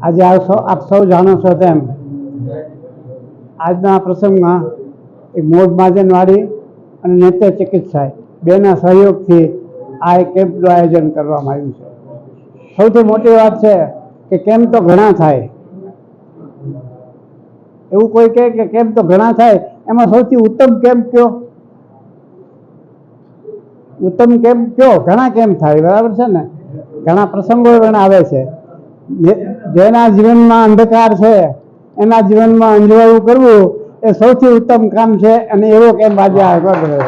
આજે આપ સૌ જાણો છો તેમ, આજના પ્રસંગમાં એક મોઢ મહાજનવાડી અને નેત્ર ચિકિત્સા બેના સહયોગથી આ એક કેમ્પનું આયોજન કરવામાં આવ્યું છે. સૌથી મોટી વાત છે કે કેમ્પ તો ઘણા થાય એવું કોઈ કહે કે કેમ્પ તો ઘણા થાય, એમાં સૌથી ઉત્તમ કેમ્પ કયો? ઉત્તમ કેમ્પ કયો? ઘણા કેમ્પ થાય, બરાબર છે ને? ઘણા પ્રસંગો પણ આવે છે. જેના જીવનમાં અંધકાર છે, એના જીવનમાં અંજવાયું કરવું, એ સૌથી ઉત્તમ કામ છે, અને એવો કેમ્પ આજે આગળ છે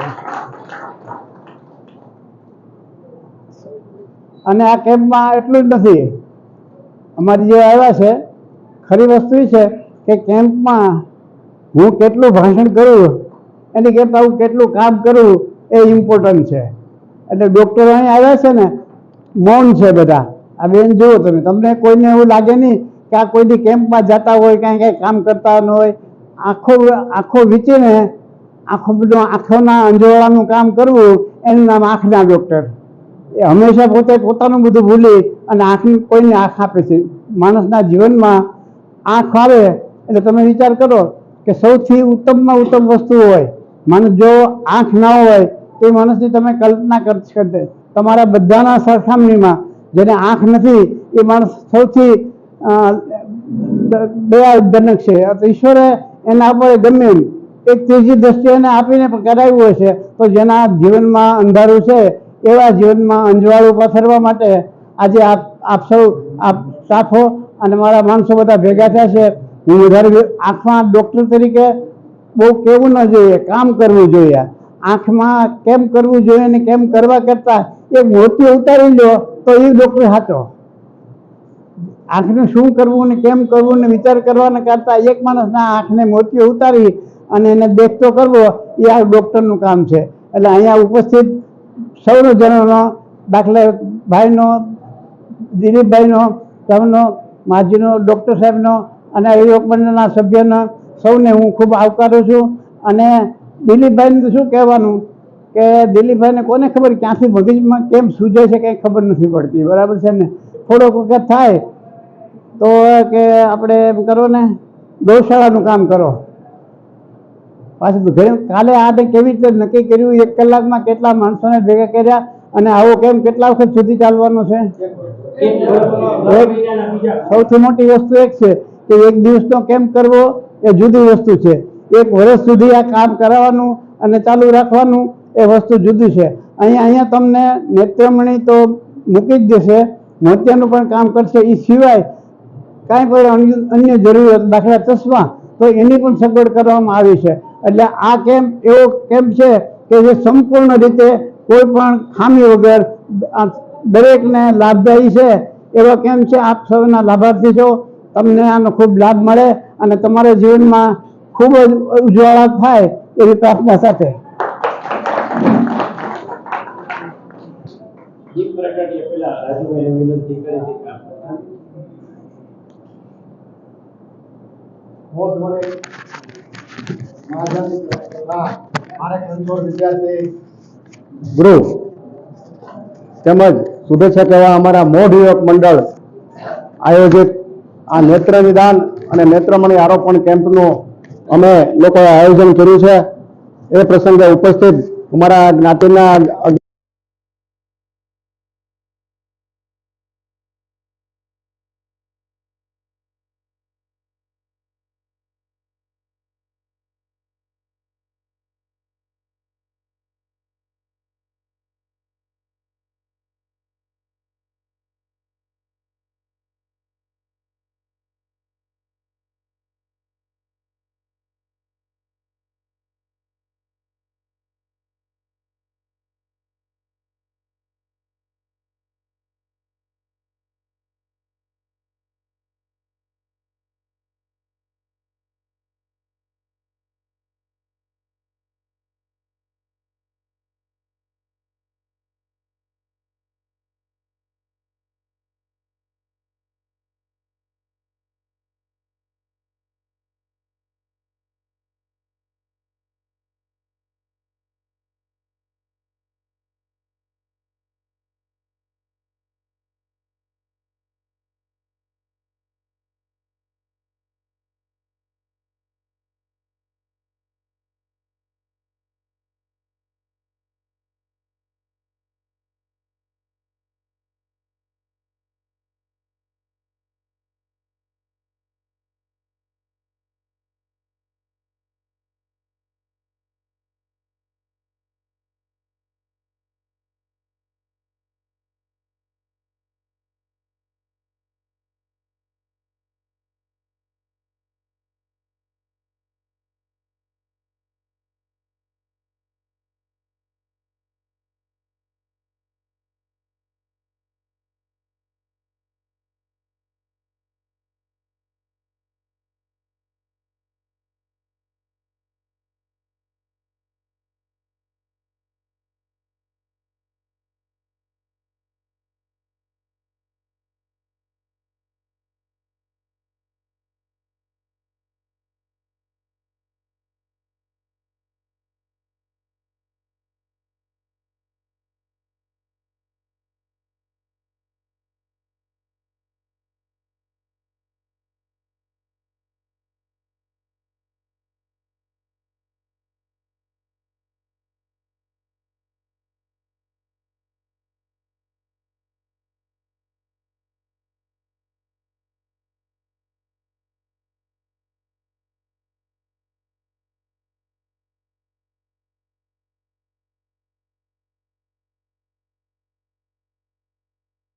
અને આ કેમ્પમાં એટલું જ નથી. અમારી જે આવ્યા છે, ખરી વસ્તુ છે કે કેમ્પમાં હું કેટલું ભાષણ કરું એની કરતાં હું કેટલું કામ કરું એ ઇમ્પોર્ટન્ટ છે. એટલે ડૉક્ટરો અહીં આવ્યા છે ને, મૌન છે બધા. આ બેન જુઓ તમે, તમને કોઈને એવું લાગે નહીં કે આ કોઈની કેમ્પમાં જતા હોય, કાંઈ કાંઈ કામ કરતા ન હોય. આખો આખો વીચીને આખો બધું આંખોના અંજોળાનું કામ કરવું, એનું નામ આંખના ડૉક્ટર એ હંમેશા પોતે પોતાનું બધું ભૂલી અને આંખની કોઈને આંખ આપે છે. માણસના જીવનમાં આંખ આવે એટલે તમે વિચાર કરો કે સૌથી ઉત્તમમાં ઉત્તમ વસ્તુ હોય, માણસ જો આંખ ના હોય, તો એ માણસની તમે કલ્પના કરી શકતે તમારા બધાના સરખામણીમાં જેને આંખ નથી, એ માણસ સૌથી દયાજનક છે. ઈશ્વરે એના પર ગમે એક ત્રીજી દ્રષ્ટિ એને આપીને કરાવ્યું હશે તો જેના જીવનમાં અંધારું છે, એવા જીવનમાં અંજવાળું પથરવા માટે આજે આપ આપ સૌ, આપ સ્ટાફો અને મારા માણસો બધા ભેગા થયા છે. હું વધારે આંખમાં ડૉક્ટર તરીકે બહુ કહેવું ન જોઈએ, કામ કરવું જોઈએ. આંખમાં કેમ કરવું જોઈએ ને કેમ કરવા કરતાં એક મોતી ઉતારી લો તો એ ડૉક્ટર સાચો આંખને શું કરવું ને કેમ કરવું ને વિચાર કરવાને કરતાં એક માણસના આંખને મોતીઓ ઉતારી અને એને દેખતો કરવો, એ આ ડૉક્ટરનું કામ છે. એટલે અહીંયા ઉપસ્થિત સૌનો દાખલા ભાઈનો, દિલીપભાઈનો, તમનો, માજીનો ડૉક્ટર સાહેબનો અને આયોજક મંડળના સભ્યના સૌને હું ખૂબ આવકારું છું. અને દિલીપભાઈને શું કહેવાનું કે દિલીપભાઈને કોને ખબર ક્યાંથી મગજમાં કેમ સૂજે છે કંઈ ખબર નથી પડતી. બરાબર છે ને? થોડોક વખત થાય તો કે આપણે એમ કરો ને ગૌશાળાનું કામ કરો. પાછું ઘરે કાલે આ તે કેવી રીતે નક્કી કર્યું? એક કલાકમાં કેટલા માણસોને ભેગા કર્યા અને આવો કેમ કેટલા વખત સુધી ચાલવાનો છે? સૌથી મોટી વસ્તુ એક છે કે એક દિવસનો કેમ્પ કરવો એ જુદી વસ્તુ છે. એક વર્ષ સુધી આ કામ કરાવવાનું અને ચાલુ રાખવાનું એ વસ્તુ જુદી છે. અહીંયા અહીંયા તમને નેત્રમણી તો મૂકી જ દેશે. મોતિયાનું પણ કામ કરશે. એ સિવાય કાંઈ પણ અન્ય- જરૂરિયાત, દાખલા ચશ્મા, તો એની પણ સગવડ કરવામાં આવી છે. એટલે આ કેમ્પ એવો કેમ્પ છે કે જે સંપૂર્ણ રીતે કોઈ પણ ખામી વગર દરેકને લાભદાયી છે, એવો કેમ્પ છે? આપ સૌના લાભાર્થી છો. તમને આનો ખૂબ લાભ મળે અને તમારા જીવનમાં ખૂબ જ ઉજ્જવળા થાય એવી પ્રાર્થના સાથે. ગૃહ તેમજ શુભેચ્છા કહેવા અમારા મોઢ યુવક મંડળ આયોજિત આ નેત્ર નિદાન અને નેત્રમણી આરોપણ કેમ્પનું અમે લોકોએ આયોજન કર્યું છે. એ પ્રસંગે ઉપસ્થિત અમારા જ્ઞાતિના